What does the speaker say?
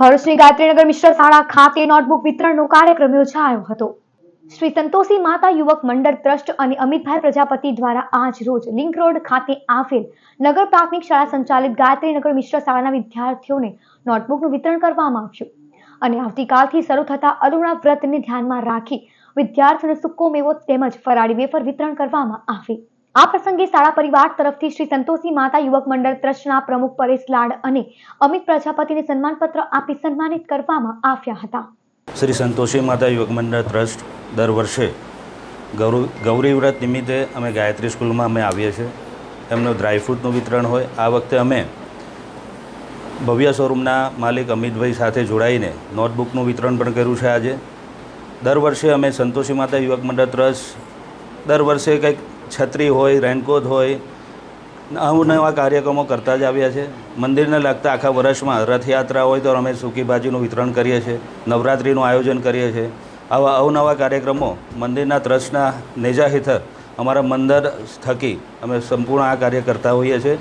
ભરૂચની ગાયત્રીનગર મિશ્ર શાળા ખાતે નોટબુક વિતરણનો કાર્યક્રમ યોજાયો હતો. શ્રી સંતોષી માતા યુવક મંડળ ટ્રસ્ટ અને અમિતભાઈ પ્રજાપતિ દ્વારા આજ રોજ લિંક રોડ ખાતે આવેલ નગર પ્રાથમિક શાળા સંચાલિત ગાયત્રીનગર મિશ્ર શાળાના વિદ્યાર્થીઓને નોટબુકનું વિતરણ કરવામાં આવ્યું. અને આવતીકાલથી શરૂ થતા અરુણા વ્રતને ધ્યાનમાં રાખી વિદ્યાર્થીઓને સુકો મેવો તેમજ ફરાળી વેફર વિતરણ કરવામાં આવે. આ પ્રસંગે શાળા પરિવાર તરફથી શ્રી સંતોષી માતા યુવક મંડળ ટ્રસ્ટના પ્રમુખ પરેશ લાડ અને અમિત પ્રજાપતિને સન્માનપત્ર આપી સન્માનિત કરવામાં આવ્યા હતા. શ્રી સંતોષી માતા યુવક મંડળ ટ્રસ્ટ દર વર્ષે ગૌરવ, ગૌરી વ્રત નિમિત્તે અમે ગાયત્રી સ્કૂલમાં અમે આવીએ છીએ. એમનું ડ્રાયફ્રૂટનું વિતરણ હોય. આ વખતે અમે ભવ્ય શોરૂમના માલિક અમિતભાઈ સાથે જોડાઈને નોટબુકનું વિતરણ પણ કર્યું છે આજે. દર વર્ષે અમે સંતોષી માતા યુવક મંડળ ટ્રસ્ટ દર વર્ષે કંઈક છત્રી હોય, રેનકોટ હોય અવનવા કાર્યક્રમો કરતા જ આવ્યા છે. મંદિરને લગતા આખા વર્ષમાં રથયાત્રા હોય તો અમે સૂકી ભાજીનું વિતરણ કરીએ છીએ, નવરાત્રિનું આયોજન કરીએ છીએ. આવા અવનવા કાર્યક્રમો મંદિરના ટ્રસ્ટના નેજા હેઠળ અમારા મંદિર થકી અમે સંપૂર્ણ આ કાર્ય કરતા હોઈએ છીએ.